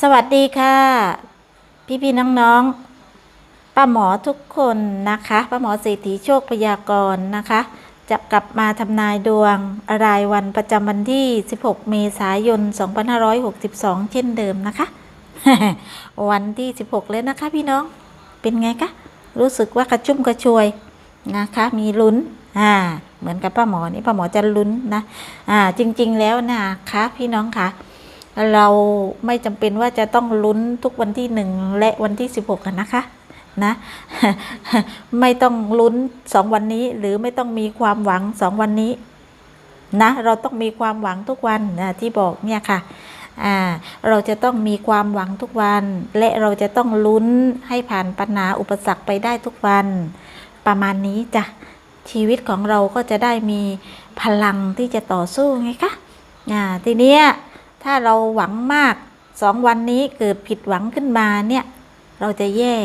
สวัสดีค่ะ พี่พี่น้องๆป้าหมอทุกคนนะคะป้าหมอเศรษฐีโชคพยากรณ์นะคะ จะกลับมาทำนายดวงรายวันประจำวันที่ 16 เมษายน 2562 เช่นเดิมนะคะ วันที่ 16 เลยนะคะพี่น้องเป็นไงคะรู้สึกว่ากระชุ่มกระชวยนะคะ มีลุ้นอ่าเหมือนกับป้าหมอนี่ป้าหมอจะลุ้นนะอ่าจริง ๆ แล้วนะคะพี่น้องค่ะ เราไม่จำเป็นว่าจะต้องลุ้นทุกวันที่หนึ่งและวันที่16กันนะคะนะไม่ต้องลุ้นสองวันนี้หรือไม่ต้องมีความหวังสองวันนี้นะเราต้องมีความหวังทุกวันนะที่บอกเนี่ยค่ะอ่าเราจะต้องมีความหวังทุกวัน และเราจะต้องลุ้นให้ผ่านปัญหาอุปสรรคไปได้ทุกวัน ประมาณนี้จ้ะชีวิตของเราก็จะได้มีพลังที่จะต่อสู้ไงคะอ่าทีเนี้ย ถ้าเราหวังมากสองวันนี้เกิดผิดหวังขึ้นมาเนี่ยเราจะแย่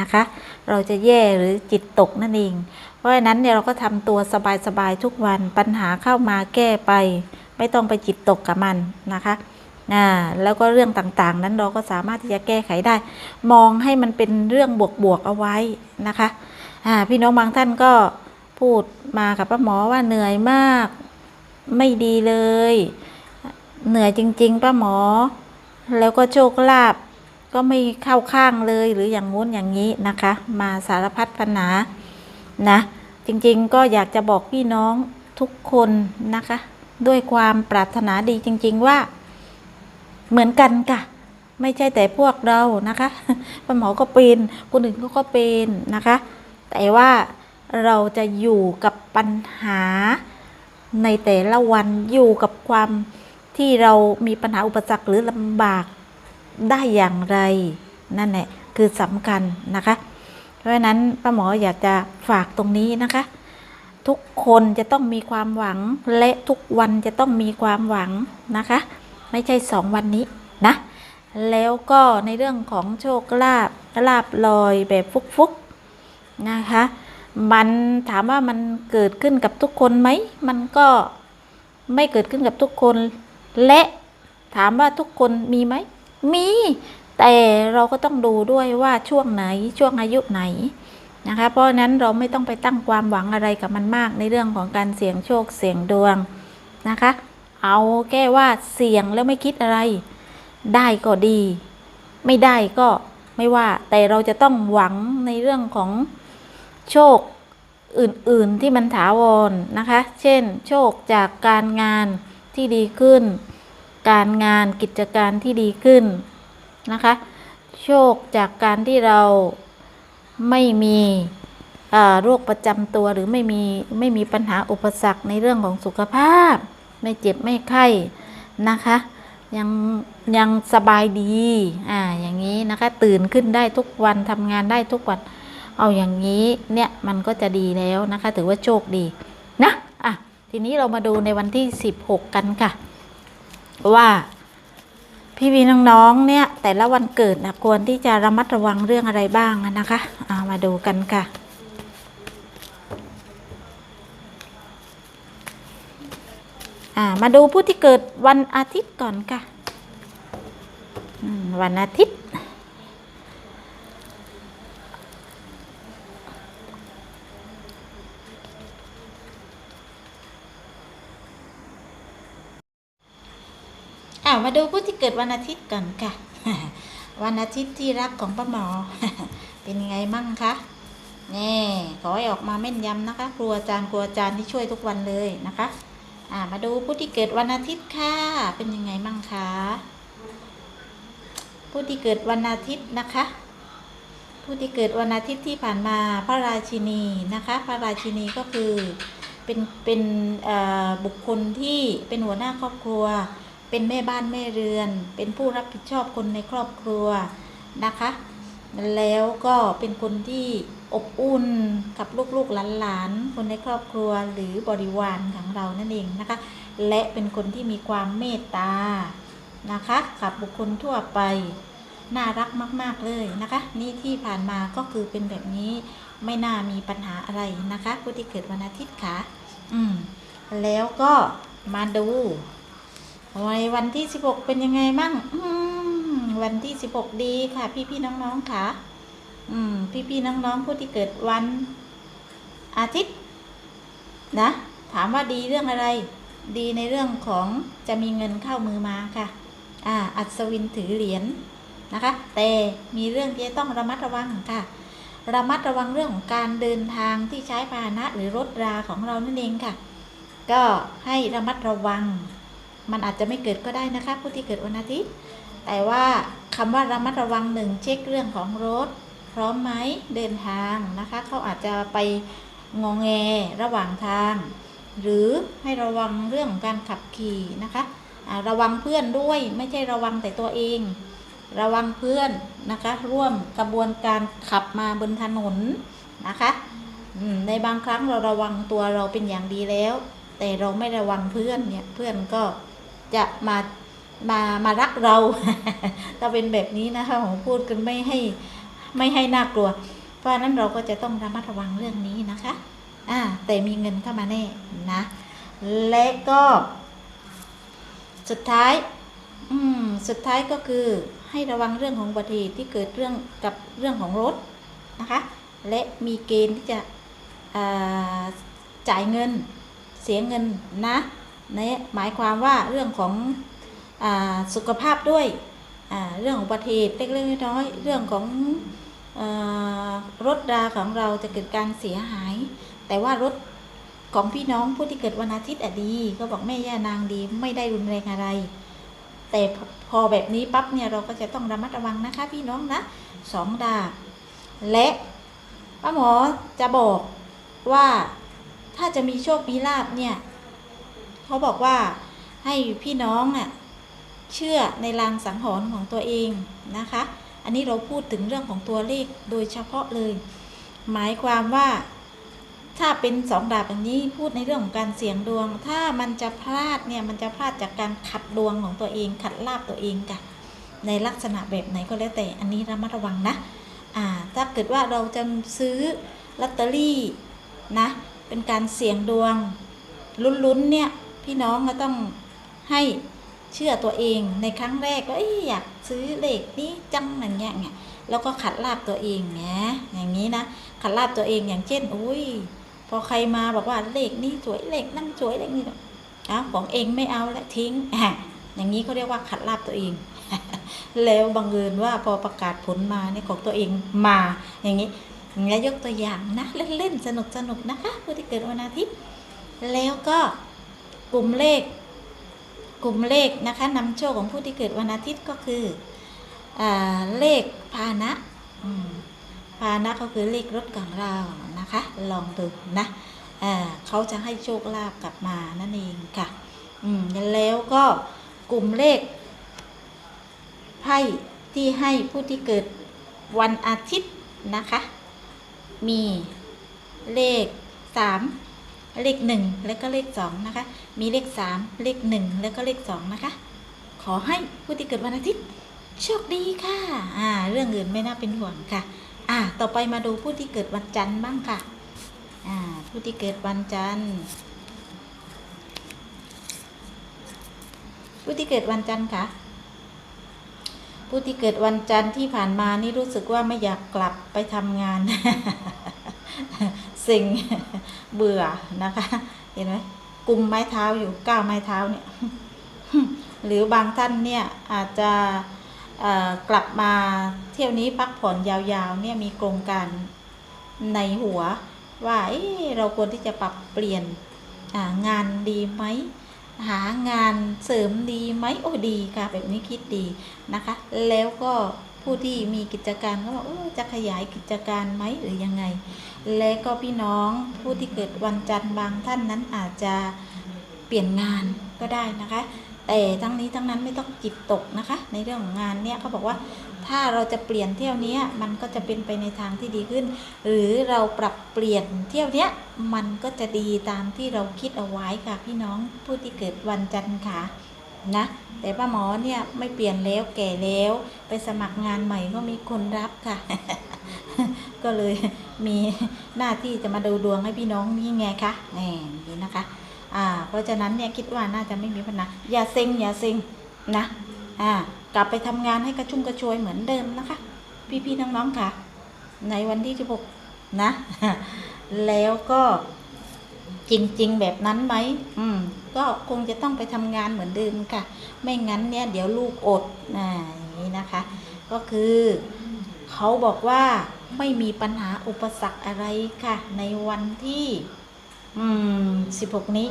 นะคะ เราจะแย่หรือจิตตกนั่นเอง เพราะฉะนั้นเนี่ยเราก็ทำตัวสบายๆทุกวันปัญหาเข้ามาแก้ไป ไม่ต้องไปจิตตกกับมันนะคะอ่าแล้วก็เรื่องต่างๆ นั้นเราก็สามารถที่จะแก้ไขได้ มองให้มันเป็นเรื่องบวกๆเอาไว้นะคะอ่าพี่น้องบางท่านก็พูดมากับป้าหมอว่าเหนื่อยมาก ไม่ดีเลย เหนื่อยจริง ๆป้าหมอ แล้วก็โชคลาภก็ไม่เข้าข้างเลยหรืออย่างงู้นอย่างนี้นะคะ มาสารพัดปัญหานะ จริงๆก็อยากจะบอกพี่น้องทุกคนนะคะ ด้วยความปรารถนาดีจริง ๆว่า เหมือนกันค่ะ ไม่ใช่แต่พวกเรานะคะป้าหมอก็เป็นคนอื่นเขาก็เป็นนะคะ แต่ว่าเราจะอยู่กับปัญหาในแต่ละวันอยู่กับความ ที่เรามีปัญหาอุปสรรคหรือลำบากได้อย่างไร นั่นแหละคือสำคัญนะคะ เพราะฉะนั้นป้าหมออยากจะฝากตรงนี้นะคะ ทุกคนจะต้องมีความหวังและทุกวันจะต้องมีความหวังนะคะ ไม่ใช่สองวันนี้นะแล้วก็ในเรื่องของโชคลาภลาบลอยแบบฟุกๆนะคะ มันถามว่ามันเกิดขึ้นกับทุกคนไหม มันก็ไม่เกิดขึ้นกับทุกคน และถามว่าทุกคนมีไหม มี แต่เราก็ต้องดูด้วยว่าช่วงไหนช่วงอายุไหนนะคะ เพราะนั้นเราไม่ต้องไปตั้งความหวังอะไรกับมันมากในเรื่องของการเสี่ยงโชคเสี่ยงดวงนะคะ เอาแก้ว่าเสี่ยงแล้วไม่คิดอะไร ได้ก็ดี ไม่ได้ก็ไม่ว่า แต่เราจะต้องหวังในเรื่องของโชคอื่นๆที่มันถาวรนะคะ เช่น โชคจากการงาน ที่ดีขึ้น การงานกิจการที่ดีขึ้นนะคะ โชคจากการที่เราไม่มีโรคประจำตัวหรือไม่มีไม่มีปัญหาอุปสรรคในเรื่องของสุขภาพ ไม่เจ็บไม่ไข้นะคะ ยังยังสบายดีอ่าอย่างนี้นะคะ ตื่นขึ้นได้ทุกวันทำงานได้ทุกวันเอาอย่างนี้เนี่ยมันก็จะดีแล้วนะคะ ถือว่าโชคดีนะอะ ทีนี้เรามาดูในวันที่ 16 กันค่ะ ว่าพี่พี่น้องๆเนี่ยแต่ละวันเกิดนะควรที่จะระมัดระวังเรื่องอะไรบ้างนะคะอ่ามาดูกันค่ะามาดูผู้ที่เกิดวันอาทิตย์ก่อนค่ะวันอาทิตย์ อ่ามาดูผู้ที่เกิดวันอาทิตย์ก่อนค่ะ วันอาทิตย์ที่รักของป้าหมอ เป็นยังไงมั่งคะนี่ขอให้ออกมาแม่นยำนะคะ ครูอาจารย์ครูอาจารย์ที่ช่วยทุกวันเลยนะคะอ่ามาดูผู้ที่เกิดวันอาทิตย์ค่ะ เป็นยังไงมั่งคะผู้ที่เกิดวันอาทิตย์นะคะ ผู้ที่เกิดวันอาทิตย์ที่ผ่านมาพระราชินีนะคะ พระราชินีก็คือเป็นเป็นบุคคลที่เป็นหัวหน้าครอบครัว เป็นแม่บ้านแม่เรือน เป็นผู้รับผิดชอบคนในครอบครัวนะคะ แล้วก็เป็นคนที่อบอุ่นกับลูกๆหลานๆคนในครอบครัวหรือบริวารของเรานั่นเองนะคะ และเป็นคนที่มีความเมตตานะคะกับบุคคลทั่วไปน่ารักมากๆเลยนะคะ นี่ที่ผ่านมาก็คือเป็นแบบนี้ไม่น่ามีปัญหาอะไรนะคะผู้ที่เกิดวันอาทิตย์ค่ะ อืม แล้วก็มาดู ในวันที่16เป็นยังไงบ้างวันที่16ดีค่ะ พี่พี่น้องๆค่ะ อืม พี่พี่น้องๆผู้ที่เกิดวัน อาทิตย์ นะ ถามว่าดีเรื่องอะไร ดีในเรื่องของจะมีเงินเข้ามือมาค่ะ อ่า อัศวินถือเหรียญนะคะ แต่มีเรื่องที่ต้องระมัดระวังค่ะ ระมัดระวังเรื่องของการเดินทางที่ใช้พาหนะ หรือรถราของเรานั่นเองค่ะ ก็ให้ระมัดระวัง มันอาจจะไม่เกิดก็ได้นะคะ ผู้ที่เกิดวันอาทิตย์ แต่ว่าคำว่าระมัดระวังหนึ่งเช็คเรื่องของรถ พร้อมไหมเดินทางนะคะ เขาอาจจะไปงองแงระหว่างทาง หรือให้ระวังเรื่องการขับขี่นะคะระวังเพื่อนด้วยไม่ใช่ระวังแต่ตัวเอง ระวังเพื่อนนะคะ ร่วมกระบวนการขับมาบนถนนนะคะในบางครั้งเราระวังตัวเราเป็นอย่างดีแล้ว แต่เราไม่ระวังเพื่อนเนี่ยเพื่อนก็ จะมามามารักเราถ้าเป็นแบบนี้นะคะผมพูดกันไม่ให้ไม่ให้น่ากลัว เพราะนั้นเราก็จะต้องระมัดระวังเรื่องนี้นะคะอ่าแต่มีเงินเข้ามาแน่นะ และก็สุดท้าย อืม สุดท้ายก็คือให้ระวังเรื่องของอุบัติเหตุที่เกิดเรื่องกับเรื่องของรถนะคะ และมีเกณฑ์ที่จะจ่ายเงินเสียเงินนะ เนี่ยหมายความว่าเรื่องของอสุขภาพด้วยเรื่องของอุบัติเหตุเล็กๆน้อยๆเรื่องของอรถราของเราจะเกิดการเสียหาย แต่ว่ารถของพี่น้องผู้ที่เกิดวันอาทิตย์อะดีก็บอกแม่ย่านางดีไม่ได้รุนแรงอะไร แต่พอพอแบบนี้ปั๊บเนี่ยเราก็จะต้องระมัดระวังนะคะพี่น้องนะสองดาบและป้าหมอจะบอกว่าถ้าจะมีโชคมีลาบเนี่ย เขาบอกว่าให้พี่น้องอะเชื่อในลางสังหรณ์ของตัวเองนะคะ อันนี้เราพูดถึงเรื่องของตัวเลขโดยเฉพาะเลย หมายความว่า ถ้าเป็นสองดาบอย่างนี้พูดในเรื่องของการเสี่ยงดวง ถ้ามันจะพลาดเนี่ยมันจะพลาดจากการขัดดวงของตัวเอง ขัดลาบตัวเองค่ะในลักษณะแบบไหนก็แล้วแต่อันนี้ระมัดระวังนะอ่าถ้าเกิดว่าเราจะซื้อลอตเตอรี่นะเป็นการเสี่ยงดวงลุ้นๆเนี่ย พี่น้องก็ต้องให้เชื่อตัวเองในครั้งแรกก็อยากซื้อเลขนี้จังอย่างเงี้ยไงแล้วก็ขัดลาบตัวเองไงอย่างนี้นะขัดลาบตัวเองอย่างเช่น อุ้ยพอใครมาบอกว่าเลขนี้สวยเลขนั่นสวยเลขนี้อ้าวของเองไม่เอาและทิ้งอย่างนี้เขาเรียกว่าขัดลาบตัวเอง แล้วบังเอิญว่าพอประกาศผลมาเนี่ยของตัวเองมาอย่างนี้อย่างนี้ยกตัวอย่างนะเล่นๆสนุกสนุกๆนะคะผู้ที่เกิดวันอาทิตย์แล้วก็ กลุ่มเลข กลุ่มเลขนะคะนำโชคของผู้ที่เกิดวันอาทิตย์ก็คืออเลขพานะพานะก็คือเลขรถของเรานะคะ ลองดูนะเขาจะให้โชคลาภกลับมานั่นเองค่ะแล้วก็กลุ่มเลขไพ่ที่ให้ผู้ที่เกิดวันอาทิตย์นะคะ มีเลขสาม เลขหนึ่งแล้วก็เลขสองนะคะ มีเลขสามเลขหนึ่งแล้วก็เลขสองนะคะ ขอให้ผู้ที่เกิดวันอาทิตย์โชคดีค่ะ อ่า เรื่องอื่นไม่น่าเป็นห่วงค่ะ อ่า ต่อไปมาดูผู้ที่เกิดวันจันทร์บ้างค่ะ อ่า ผู้ที่เกิดวันจันทร์ ผู้ที่เกิดวันจันทร์ค่ะ ผู้ที่เกิดวันจันทร์ที่ผ่านมานี่รู้สึกว่าไม่อยากกลับไปทำงาน สิ่งเบื่อนะคะ เห็นไหมกุมไม้เท้าอยู่ก้าวไม้เท้าเนี่ยหรือบางท่านเนี่ยอาจจะกลับมาเที่ยวนี้พักผ่อนยาวๆเนี่ยมีโครงการในหัว ว่าเเราควรที่จะปรับเปลี่ยนงานดีไหมหางานเสริมดีไหมโอ้ดีค่ะ แบบนี้คิดดีนะคะ แล้วก็ ผู้ที่มีกิจการก็บอกเออจะขยายกิจการไหมหรือยังไง และก็พี่น้องผู้ที่เกิดวันจันทร์บางท่านนั้นอาจจะเปลี่ยนงานก็ได้นะคะ แต่ทั้งนี้ทั้งนั้นไม่ต้องจิตตกนะคะ ในเรื่องของงานเนี่ยเขาบอกว่าถ้าเราจะเปลี่ยนเที่ยวนี้มันก็จะเป็นไปในทางที่ดีขึ้น หรือเราปรับเปลี่ยนเที่ยวนี้มันก็จะดีตามที่เราคิดเอาไว้ค่ะพี่น้องผู้ที่เกิดวันจันทร์ค่ะ นะ แต่ป้าหมอเนี่ยไม่เปลี่ยนแล้วแก่แล้ว ไปสมัครงานใหม่ก็มีคนรับค่ะ ก็เลยมีหน้าที่จะมาดูดวงให้พี่น้องนี่ไงคะแหมนี่นะคะ อ่า เพราะฉะนั้นเนี่ยคิดว่าน่าจะไม่มีปัญหาอย่าเซ็งอย่าเซ็งนะ อ่ากลับไปทำงานให้กระชุ่มกระชวยเหมือนเดิมนะคะ พี่ๆน้องๆค่ะ ในวันที่16นะ แล้วก็ จริง ๆ แบบนั้นไหมอืม ก็คงจะต้องไปทำงานเหมือนเดิมค่ะ ไม่งั้นเนี่ยเดี๋ยวลูกอดนะอย่างนี้นะคะ ก็คือเขาบอกว่าไม่มีปัญหาอุปสรรคอะไรค่ะ ในวันที่ อืม16นี้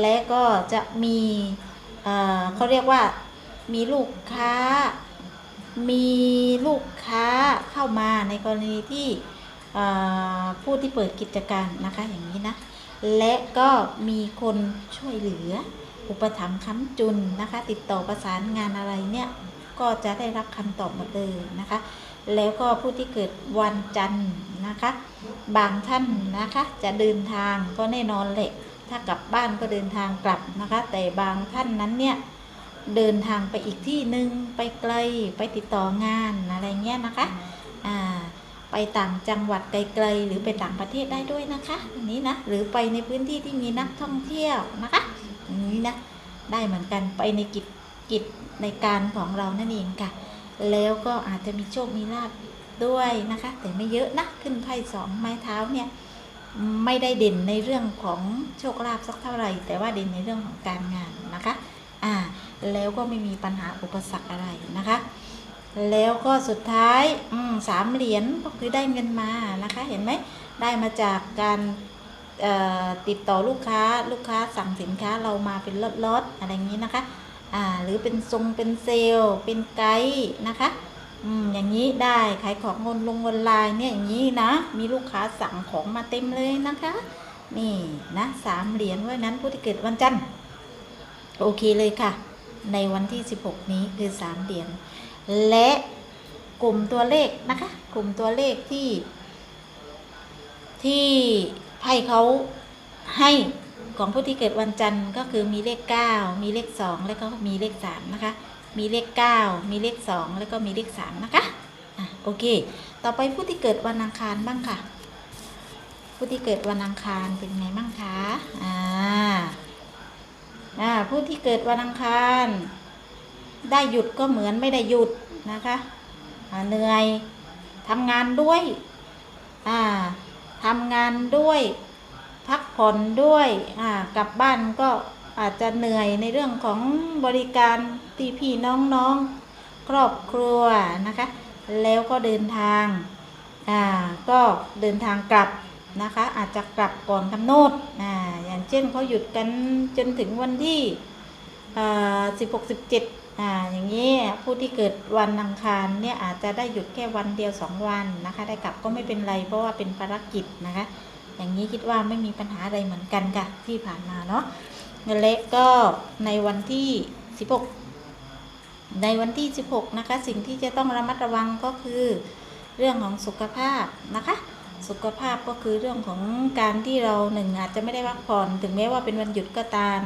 และก็จะมีเอ่อเขาเรียกว่า มีลูกค้า มีลูกค้าเข้ามาในกรณีที่เอ่อผู้ที่เปิดกิจการนะคะอย่างนี้นะ และก็มีคนช่วยเหลือ อุปถัมภ์ค้ำจุนนะคะ ติดต่อประสานงานอะไรเนี่ย ก็จะได้รับคำตอบหมดเลยนะคะ แล้วก็ผู้ที่เกิดวันจันทร์นะคะ บางท่านนะคะจะเดินทางก็แน่นอนแหละถ้ากลับบ้านก็เดินทางกลับนะคะ แต่บางท่านนั้นเนี่ยเดินทางไปอีกที่หนึ่งไปไกลไปติดต่องานอะไรเงี้ยนะคะ อ่า ไปต่างจังหวัดไกลๆ หรือไปต่างประเทศได้ด้วยนะคะอันนี้นะหรือไปในพื้นที่ที่มีนักท่องเที่ยวนะคะอย่างนี้นะได้เหมือนกันไปในกิจกิจในการของเรานั่นเองค่ะ แล้วก็อาจจะมีโชคมีลาบด้วยนะคะ แต่ไม่เยอะนะขึ้นไพ่สองไม้เท้าเนี่ยไม่ได้เด่นในเรื่องของโชคลาภสักเท่าไหร่ แต่ว่าเด่นในเรื่องของการงานนะคะอ่าแล้วก็ไม่มีปัญหาอุปสรรคอะไรนะคะ แล้วก็สุดท้ายสามเหรียญก็คือได้เงินมานะคะเห็นไหมได้มาจากการติดต่อลูกค้าลูกค้าสั่งสินค้าเรามาเป็นล็อตๆอะไรอย่างนี้นะคะอ่าหรือเป็นทรงเป็นเซลล์เป็นไกด์นะคะอืมอย่างนี้ได้ขายของงนลงออนไลน์เนี่ยอย่างนี้นะ มีลูกค้าสั่งของมาเต็มเลยนะคะ นี่นะสามเหรียญไว้นั้นผู้ที่เกิดวันจันทร์โอเคเลยค่ะ ในวันที่ 16 นี้คือสามเหรียญ และกลุ่มตัวเลขนะคะ กลุ่มตัวเลขที่ ที่ไพ่เขาให้ของผู้ที่เกิดวันจันทร์ก็คือมีเลข 9 มีเลข 2 แล้วก็มีเลข 3 นะคะ มีเลข 9 มีเลข 2 แล้วก็มีเลข 3 นะคะอะโอเค ต่อไปผู้ที่เกิดวันอังคารบ้างค่ะ ผู้ที่เกิดวันอังคารเป็นไงบ้างคะอ่าอ่าผู้ที่เกิดวันอังคาร ได้หยุดก็เหมือนไม่ได้หยุดนะคะเหนื่อยทำงานด้วยทำงานด้วย พักผ่อนด้วยกลับบ้านก็อาจจะเหนื่อยในเรื่องของบริการตีพี่น้องๆ ครอบครัวนะคะ แล้วก็เดินทางอ่าก็เดินทางกลับนะคะ อาจจะกลับก่อนกำหนดอ่าอย่างเช่นเขาหยุดกันจนถึงวันที่อ่าสิบหกสิบเจ็ด อ่าอย่างนี้ผู้ที่เกิดวันอังคารเนี่ยอาจจะได้หยุดแค่วันเดียวสองวันนะคะ ได้กลับก็ไม่เป็นไรเพราะว่าเป็นภารกิจนะคะ อย่างนี้คิดว่าไม่มีปัญหาอะไรเหมือนกันค่ะที่ผ่านมาเนาะเล็กก็ในวันที่ 16 ในวันที่ 16 นะคะ สิ่งที่จะต้องระมัดระวังก็คือเรื่องของสุขภาพนะคะ สุขภาพก็คือเรื่องของการที่เราหนึ่งอาจจะไม่ได้พักผ่อน ถึงแม้ว่าเป็นวันหยุดก็ตาม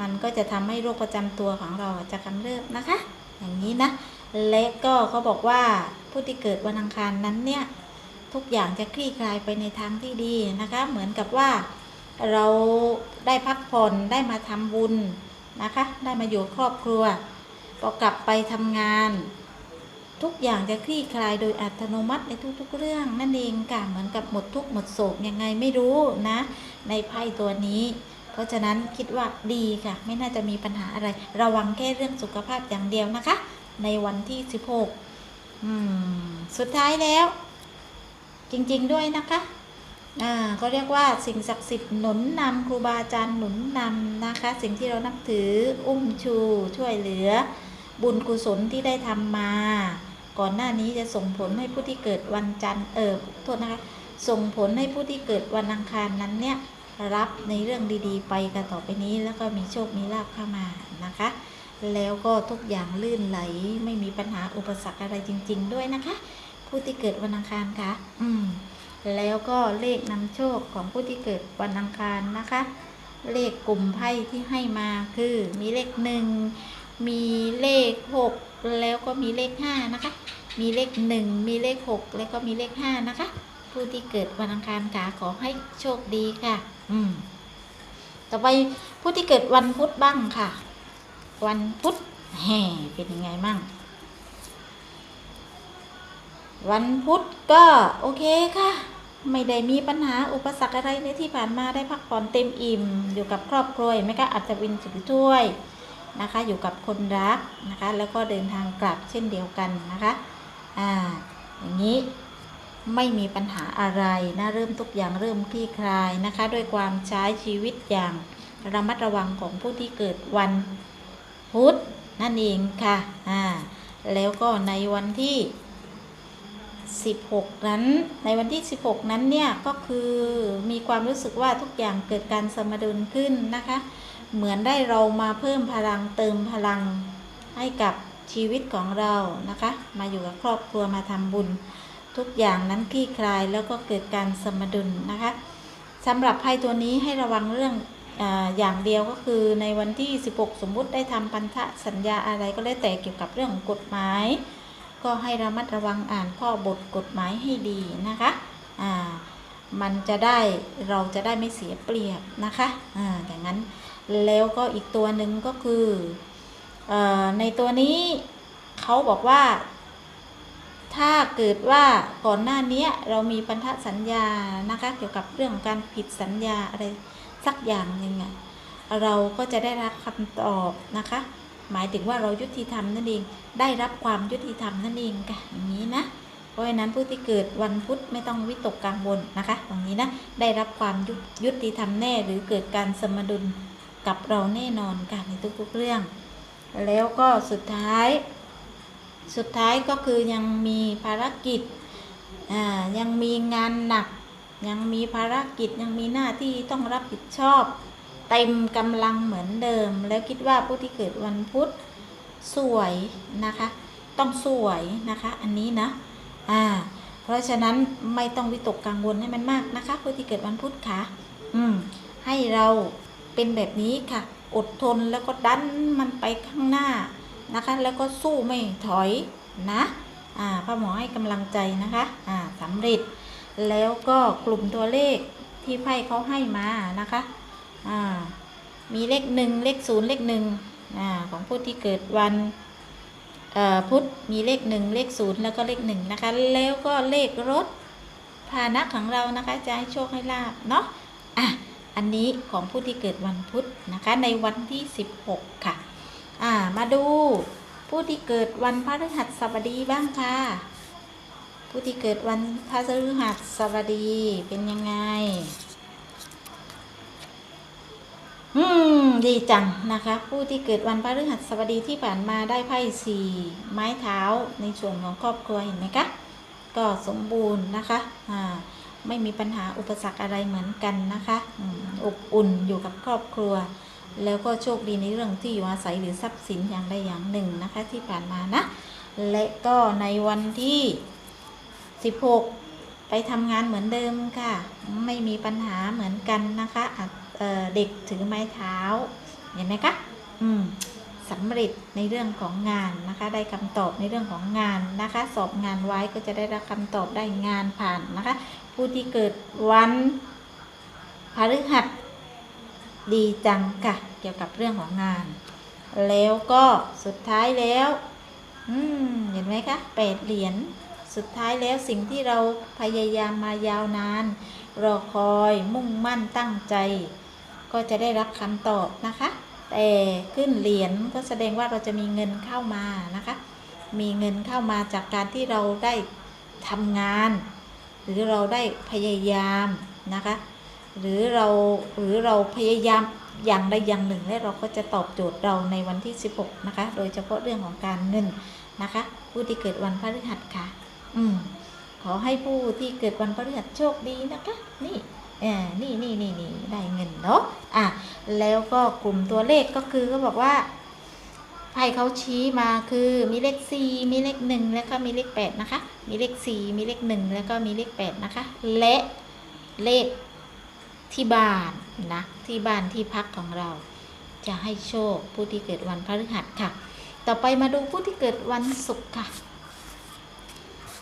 มันก็จะทำให้โรคประจำตัวของเราจะกำเริบนะคะ อย่างนี้นะ และก็เขาบอกว่าผู้ที่เกิดวันอังคารนั้นเนี่ยทุกอย่างจะคลี่คลายไปในทางที่ดีนะคะ เหมือนกับว่าเราได้พักผ่อนได้มาทำบุญนะคะ ได้มาอยู่ครอบครัวพอกลับไปทำงาน ทุกอย่างจะคลี่คลายโดยอัตโนมัติในทุกๆเรื่องนั่นเองค่ะเหมือนกับหมดทุกข์หมดโศกยังไงไม่รู้นะ ในไพ่ตัวนี้ ราะฉะนั้นคิดว่าดีค่ะ ไม่น่าจะมีปัญหาอะไร ระวังแค่เรื่องสุขภาพอย่างเดียวนะคะ ในวันที่ 16 อืม สุดท้ายแล้ว จริงๆด้วยนะคะอ่าก็เรียกว่าสิ่งศักดิ์สิทธิ์หนุนนำครูบาอาจารย์หนุนนำนะคะ สิ่งที่เรานับถืออุ้มชูช่วยเหลือ บุญกุศลที่ได้ทำมา ก่อนหน้านี้จะส่งผลให้ผู้ที่เกิดวันจันทร์เออโทษนะคะ ส่งผลให้ผู้ที่เกิดวันอังคารนั้นเนี่ย รับในเรื่องดีๆ ไปกันต่อไปนี้ แล้วก็มีโชคมีลาภเข้ามานะคะ แล้วก็ทุกอย่างลื่นไหลไม่มีปัญหาอุปสรรคอะไรจริง ๆ ด้วยนะคะ ผู้ที่เกิดวันอังคารค่ะ อืมแล้วก็เลขนำโชคของผู้ที่เกิดวันอังคารนะคะ เลขกลุ่มไพ่ที่ให้มาคือมีเลขหนึ่งมีเลขหกแล้วก็มีเลขห้านะคะ มีเลขหนึ่งมีเลขหกแล้วก็มีเลขห้านะคะ ผู้ที่เกิดวันอังคารค่ะขอให้โชคดีค่ะ อืม ต่อไปผู้ที่เกิดวันพุธบ้างค่ะ วันพุธแห่เป็นยังไงมั่งวันพุธก็โอเคค่ะ ไม่ได้มีปัญหาอุปสรรคอะไรในที่ผ่านมาได้พักผ่อนเต็มอิ่ม อยู่กับครอบครัวเห็นไหมคะอัศวินถือถ้วยนะคะ อยู่กับคนรักนะคะ แล้วก็เดินทางกลับเช่นเดียวกันนะคะ อ่า อย่างนี้ ไม่มีปัญหาอะไรนะเริ่มทุกอย่างเริ่มคลี่คลายนะคะ ด้วยความใช้ชีวิตอย่างระมัดระวังของผู้ที่เกิดวันพุธนั่นเองค่ะอ่าแล้วก็ในวันที่ 16 นั้น ในวันที่ 16 นั้นเนี่ยก็คือมีความรู้สึกว่าทุกอย่างเกิดการสมดุลขึ้นนะคะ เหมือนได้เรามาเพิ่มพลังเติมพลังให้กับชีวิตของเรานะคะ มาอยู่กับครอบครัวมาทำบุญ ทุกอย่างนั้นคลี่คลายแล้วก็เกิดการสมดุลนะคะสำหรับไพ่ตัวนี้ให้ระวังเรื่องออย่างเดียวก็คือในวันที่ 16 สมมุติได้ทำพันธสัญญาอะไรก็แล้วแต่เกี่ยวกับเรื่องของกฎหมาย ก็ให้ระมัดระวังอ่านข้อบทกฎหมายให้ดีนะคะอ่ามันจะได้เราจะได้ไม่เสียเปรียบนะคะอ่าอย่างนั้นแล้วก็อีกตัวหนึ่งก็คืออในตัวนี้เขาบอกว่า ถ้าเกิดว่าก่อนหน้านี้เรามีพันธสัญญานะคะ เกี่ยวกับเรื่องของการผิดสัญญาอะไรสักอย่างหนึ่งอะเราก็จะได้รับคำตอบนะคะ หมายถึงว่าเรายุติธรรมนั่นเองได้รับความยุติธรรมนั่นเองค่ะอย่างนี้นะเพราะฉะนั้นผู้ที่เกิดวันพุธไม่ต้องวิตกกังวลนะคะ ตรงนี้นะได้รับความยุยุติธรรมแน่หรือเกิดการสมดุลกับเราแน่นอนค่ะในทุกๆเรื่อง แล้วก็สุดท้าย สุดท้ายก็คือยังมีภารกิจอ่ายังมีงานหนัก ยังมีภารกิจยังมีหน้าที่ต้องรับผิดชอบ เต็มกำลังเหมือนเดิม แล้วคิดว่าผู้ที่เกิดวันพุธสวยนะคะ ต้องสวยนะคะ อันนี้นะอ่าเพราะฉะนั้นไม่ต้องวิตกกังวลให้มันมากนะคะ ผู้ที่เกิดวันพุธค่ะอืมให้เราเป็นแบบนี้ค่ะ อดทนแล้วก็ดันมันไปข้างหน้า นะคะ แล้วก็สู้ไม่ถอยนะอ่าพ่อหมอให้กำลังใจนะคะอ่าสำเร็จ แล้วก็กลุ่มตัวเลขที่ไพ่เขาให้มานะคะอ่ามีเลขหนึ่งเลขศูนย์เลขหนึ่งอ่าของผู้ที่เกิดวันเอ่อพุธมีเลขหนึ่งเลขศูนย์แล้วก็เลขหนึ่งนะคะ แล้วก็เลขรถพานะของเรานะคะจะให้โชคให้ลาบเนาะอะอันนี้ของผู้ที่เกิดวันพุธนะคะในวันที่ 16 ค่ะ อ่า มาดู ผู้ที่เกิดวันพฤหัสบดีบ้างค่ะ ผู้ที่เกิดวันพฤหัสบดีเป็นยังไง อืม ดีจังนะคะ ผู้ที่เกิดวันพฤหัสบดีที่ผ่านมาได้ไพ่สี่ไม้เท้าในส่วนของครอบครัวเห็นไหมคะ ก็สมบูรณ์นะคะ อ่า ไม่มีปัญหาอุปสรรคอะไรเหมือนกันนะคะอืมอบอุ่นอยู่กับครอบครัว แล้วก็โชคดีในเรื่องที่อยู่อาศัยหรือทรัพย์สินอย่างใดอย่างหนึ่งนะคะที่ผ่านมานะ และก็ในวันที่ 16 ไปทำงานเหมือนเดิมค่ะ ไม่มีปัญหาเหมือนกันนะคะเเด็กถือไม้เท้า เห็นไหมคะอืมสำเร็จในเรื่องของงานนะคะ ได้คำตอบในเรื่องของงานนะคะ สอบงานไว้ก็จะได้รับคำตอบได้งานผ่านนะคะ ผู้ที่เกิดวันพฤหัส ดีจังค่ะ เกี่ยวกับเรื่องของงาน แล้วก็สุดท้ายแล้ว อืมเห็นไหมคะแปดเหรียญสุดท้ายแล้วสิ่งที่เราพยายามมายาวนานรอคอยมุ่งมั่นตั้งใจ ก็จะได้รับคำตอบนะคะ แต่ขึ้นเหรียญก็แสดงว่าเราจะมีเงินเข้ามานะคะ มีเงินเข้ามาจากการที่เราได้ทำงาน หรือเราได้พยายามนะคะ หรือเราหรือเราพยายามอย่างใดอย่างหนึ่งและเราก็จะตอบโจทย์เราในวันที่ 16 นะคะ โดยเฉพาะเรื่องของการเงินนะคะ ผู้ที่เกิดวันพฤหัสค่ะ อืมขอให้ผู้ที่เกิดวันพฤหัสโชคดีนะคะ นี่เออนี่นี่นี่นี่ได้เงินเนาะอะแล้วก็กลุ่มตัวเลขก็คือก็บอกว่าไพ่เขาชี้มาคือมีเลขสี่มีเลขหนึ่งแล้วก็มีเลขแปดนะคะ มีเลขสี่มีเลขหนึ่งแล้วก็มีเลขแปดนะคะ และเลข ที่บ้านนะที่บ้านที่พักของเรา จะให้โชคผู้ที่เกิดวันพฤหัสค่ะ ต่อไปมาดูผู้ที่เกิดวันศุกร์ค่ะ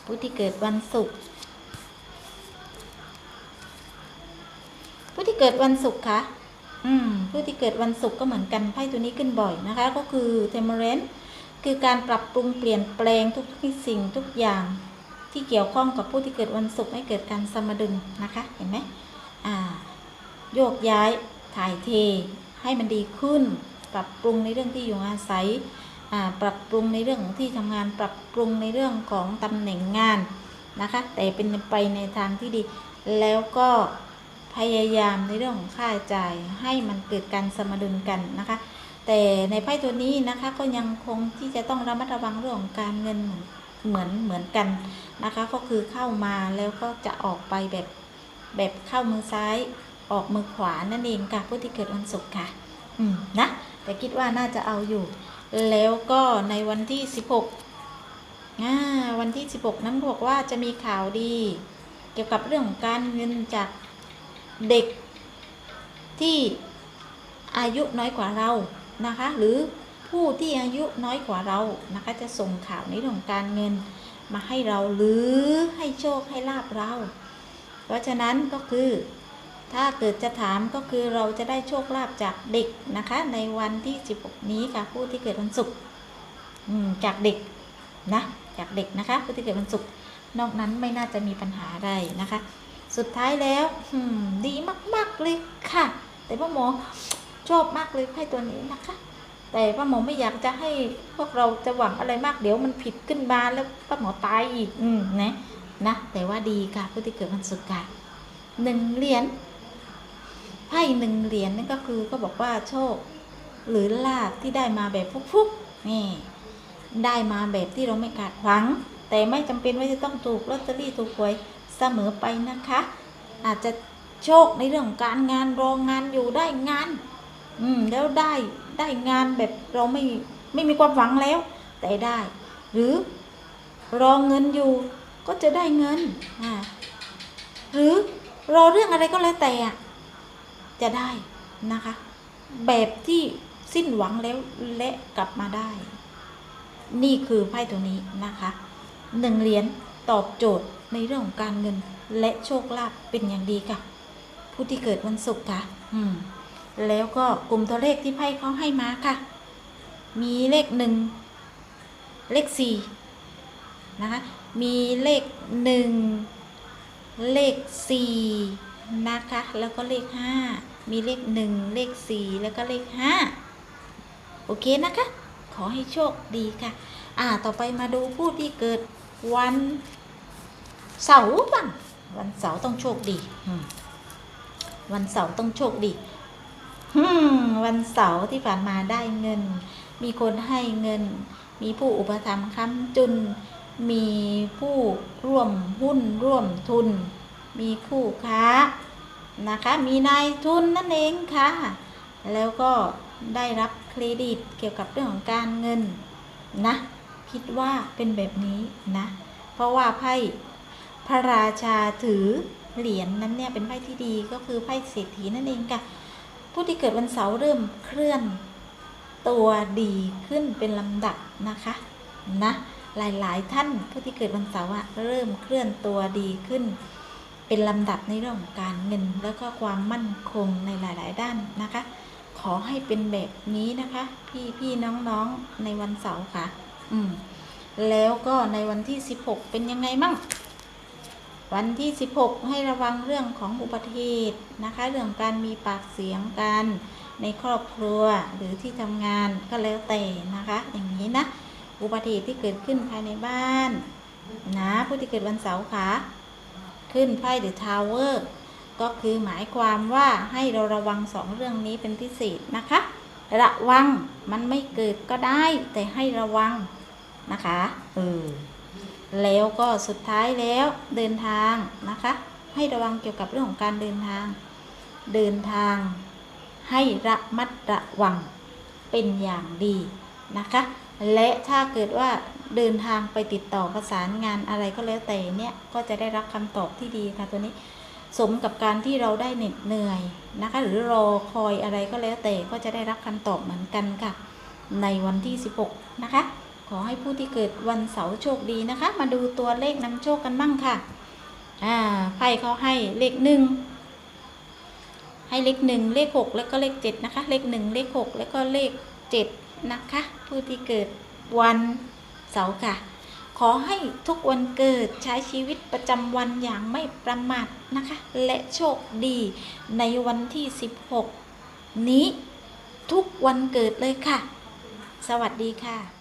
ผู้ที่เกิดวันศุกร์ผู้ที่เกิดวันศุกร์ค่ะอืมผู้ที่เกิดวันศุกร์ก็เหมือนกันไพ่ตัวนี้ขึ้นบ่อยนะคะ ก็คือเทมเรนคือการปรับปรุงเปลี่ยนแปลงทุกๆสิ่งทุกอย่างที่เกี่ยวข้องกับผู้ที่เกิดวันศุกร์ให้เกิดการสมดุลนะคะ เห็นไหมอ่า โยกย้ายถ่ายเทให้มันดีขึ้น ปรับปรุงในเรื่องที่อยู่อาศัยปรับปรุงในเรื่องของที่ทำงานปรับปรุงในเรื่องของตำแหน่งงานนะคะ แต่เป็นไปในทางที่ดี แล้วก็พยายามในเรื่องของค่าใช้จ่ายให้มันเกิดการสมดุลกันนะคะ แต่ในไพ่ตัวนี้นะคะก็ยังคงที่จะต้องระมัดระวังเรื่องของการเงินเหมือนเหมือนกันนะคะ ก็คือเข้ามาแล้วก็จะออกไปแบบแบบเข้ามือซ้าย ออกมือขวานั่นเองค่ะผู้ที่เกิดวันศุกร์ค่ะอืมนะแต่คิดว่าน่าจะเอาอยู่ แล้วก็ในวันที่ 16อ่าวันที่ 16 นั้นบอกว่าจะมีข่าวดี เกี่ยวกับเรื่องของการเงินจากเด็กที่อายุน้อยกว่าเรานะคะ หรือผู้ที่อายุน้อยกว่าเรานะคะ จะส่งข่าวในเรื่องของการเงินมาให้เราหรือให้โชคให้ลาบเรา เพราะฉะนั้นก็คือ ถ้าเกิดจะถามก็คือเราจะได้โชคลาภจากเด็กนะคะ ในวันที่ 16 นี้ค่ะ ผู้ที่เกิดวันศุกร์จากเด็กนะจากเด็กนะคะ ผู้ที่เกิดวันศุกร์นอกนั้นไม่น่าจะมีปัญหาอะไรนะคะ สุดท้ายแล้วอืมดีมากๆเลยค่ะ แต่พ่อหมอชอบมากเลยไพ่ตัวนี้นะคะ แต่ป้าหมอไม่อยากจะให้พวกเราจะหวังอะไรมากเดี๋ยวมันผิดขึ้นมาแล้วป้าหมอตายอีก อืมนะนะแต่ว่าดีค่ะผู้ที่เกิดวันศุกร์ค่ะหนึ่งเหรียญ ไพ่หนึ่งเหรียญนั่นก็คือก็บอกว่าโชค หรือลาบที่ได้มาแบบฟุกๆนี่ได้มาแบบที่เราไม่คาดหวัง แต่ไม่จำเป็นว่าจะต้องถูกลอตเตอรี่ถูกหวยเสมอไปนะคะ อาจจะโชคในเรื่องของการงานรองงานอยู่ได้งาน อืมแล้วได้ได้งานแบบเราไม่ไม่มีความหวังแล้ว แต่ได้ หรือรอเงินอยู่ก็จะได้เงินอ่าหรือรอเรื่องอะไรก็แล้วแต่อะ จะได้นะคะ แบบที่สิ้นหวังแล้วและกลับมาได้ นี่คือไพ่ตัวนี้นะคะหนึ่งเหรียญตอบโจทย์ในเรื่องของการเงินและโชคลาภเป็นอย่างดีค่ะ ผู้ที่เกิดวันศุกร์ค่ะ อืม แล้วก็กลุ่มตัวเลขที่ไพ่เขาให้มาค่ะ มีเลขหนึ่งเลขสี่นะคะ มีเลขหนึ่งเลขสี่ นะคะ แล้วก็เลขห้ามีเลขหนึ่งเลขสี่แล้วก็เลขห้าโอเคนะคะ ขอให้โชคดีค่ะ อ่า ต่อไปมาดูผู้ที่เกิดวันเสาร์บ้างวันเสาร์ต้องโชคดี วันเสาร์ต้องโชคดี วันเสาร์ที่ผ่านมาได้เงิน มีคนให้เงิน มีผู้อุปถัมภ์ค้ำจุน มีผู้ร่วมหุ้นร่วมทุน มีคู่ค้านะคะ มีนายทุนนั่นเองค่ะ แล้วก็ได้รับเครดิตเกี่ยวกับเรื่องของการเงินนะ คิดว่าเป็นแบบนี้นะ เพราะว่าไพ่พระราชาถือเหรียญนั้นเนี่ยเป็นไพ่ที่ดีก็คือไพ่เศรษฐีนั่นเองค่ะ ผู้ที่เกิดวันเสาร์เริ่มเคลื่อนตัวดีขึ้นเป็นลำดับนะคะนะหลายๆ ท่านผู้ที่เกิดวันเสาร์อะเริ่มเคลื่อนตัวดีขึ้น เป็นลำดับในเรื่องของการเงิน แล้วก็ความมั่นคงในหลาย ๆ ด้านนะคะ ขอให้เป็นแบบนี้นะคะ พี่พี่น้องๆในวันเสาร์ค่ะ อืม แล้วก็ในวันที่ 16 เป็นยังไงมั่งวันที่ 16 ให้ระวังเรื่องของอุบัติเหตุนะคะ เรื่องการมีปากเสียงกันในครอบครัวหรือที่ทำงานก็แล้วแต่นะคะ อย่างนี้นะ อุบัติเหตุที่เกิดขึ้นภายในบ้าน นะผู้ที่เกิดวันเสาร์ค่ะ ขึ้นไพ่เดอะทาวเวอร์ก็คือหมายความว่าให้เราระวังสองเรื่องนี้เป็นพิเศษนะคะ ระวังมันไม่เกิดก็ได้ แต่ให้ระวังนะคะเออแล้วก็สุดท้ายแล้วเดินทางนะคะ ให้ระวังเกี่ยวกับเรื่องของการเดินทาง เดินทาง ให้ระมัดระวังเป็นอย่างดีนะคะ และถ้าเกิดว่า เดินทางไปติดต่อประสานงานอะไรก็แล้วแต่เนี่ยก็จะได้รับคำตอบที่ดีค่ะตัวนี้ สมกับการที่เราได้เหน็ดเหนื่อยนะคะ หรือรอคอยอะไรก็แล้วแต่ก็จะได้รับคำตอบเหมือนกันค่ะ ในวันที่ 16 นะคะ ขอให้ผู้ที่เกิดวันเสาร์โชคดีนะคะ มาดูตัวเลขนำโชคกันบ้างค่ะอ่าไพ่เขาให้เลขหนึ่งให้เลขหนึ่งเลขหกแล้วก็เลขเจ็ดนะคะ เลขหนึ่งเลขหกแล้วก็เลขเจ็ดนะคะ ผู้ที่เกิดวัน เสาร์ค่ะ ขอให้ทุกวันเกิดใช้ชีวิตประจำวันอย่างไม่ประมาทนะคะ และโชคดีในวันที่ 16 นี้ทุกวันเกิดเลยค่ะ สวัสดีค่ะ